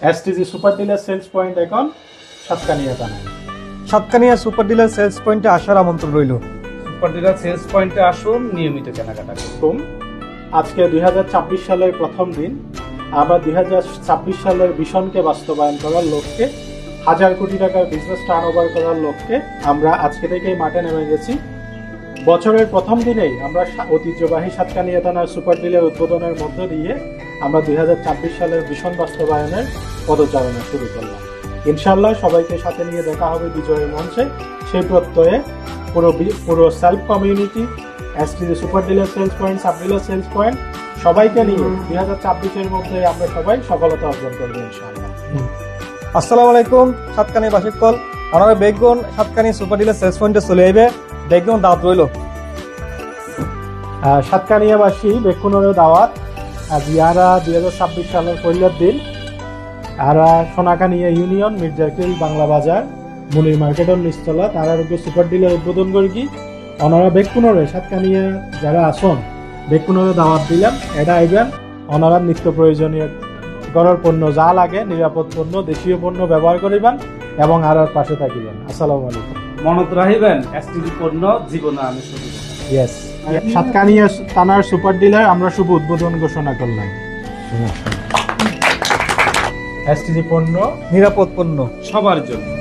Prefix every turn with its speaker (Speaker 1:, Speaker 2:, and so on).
Speaker 1: STG super dealer sales point এখন সাতকানিয়া থানায়।
Speaker 2: Satkania super dealer sales পয়েন্টে আসার আমন্ত্রণ রইল।
Speaker 3: সুপার ডিলার সেলস পয়েন্টে আসুন নিয়মিত কেনাকাটা করুন।
Speaker 1: আজকে দুই সালের প্রথম দিন আমরা দুই হাজার ছাব্বিশ সালের মিশনকে বাস্তবায়ন করার লক্ষ্যে হাজার কোটি টাকার বিজনেস টার্ন ওভার করার লক্ষ্যে আমরা আজকে থেকেই মাঠে নেমে গেছি। বছরের প্রথম দিনেই আমরা ঐতিহ্যবাহী সাতকানিয়া থানার সুপার ডিলার উদ্বোধনের মধ্য দিয়ে আমরা দুই সালের মিশন বাস্তবায়নের পদচারণা শুরু করলাম। ইনশাল্লাহ সবাইকে সাথে নিয়ে দেখা হবে বিজয়ের মঞ্চে। সেই প্রত্যয়ে পুরো পুরো self community STG super dealer sales point sub dealer sales point সবাইকে নিয়ে দুই হাজার ছাব্বিশের মধ্যে আমরা সবাই সফলতা অর্জন করব ইনশাআল্লাহ।
Speaker 2: আসসালামু আলাইকুম সাতকানি বাসিক কল আপনারা বেগুন সাতকানি সুপার ডিলার সেলস পয়েন্টে চলে আইবে। বেগুন দাওয়াত রইল।
Speaker 1: সাতকানিয়াবাসী বেকুনের দাওয়াত আজ ইয়ারা দুই হাজার ছাব্বিশ সালের পয়লার দিন। আরা সোনাকানিয়া ইউনিয়ন, মির্জাকিল বাংলা বাজার, মুনির মার্কেটের নিচতলা। তার আরোগ্য সুপার ডিলার উদ্বোধন করি কি? ওনারা বেকুনরে, সাতকানিয়া যারা আসন, বেকুনরে দাওয়াত দিলাম এটা আইবেন। ওনারা নিত্য প্রয়োজনীয় ঘরের পণ্য যা লাগে, নিরাপদ পণ্য, দেশীয় পণ্য ব্যবহার করিবেন। এবং আর আর পাশে থাকিবেন। আসসালামু আলাইকুম।
Speaker 3: মনত রাখিবেন এসটিডি পণ্য জীবনে আমি শুধু।
Speaker 1: ইয়েস সাতকানিয়া থানার সুপার ডিলার আমরা শুভ উদ্বোধন ঘোষণা করলাম। এসটিডি পণ্য
Speaker 2: নিরাপদ পণ্য।
Speaker 3: সবার জন্য।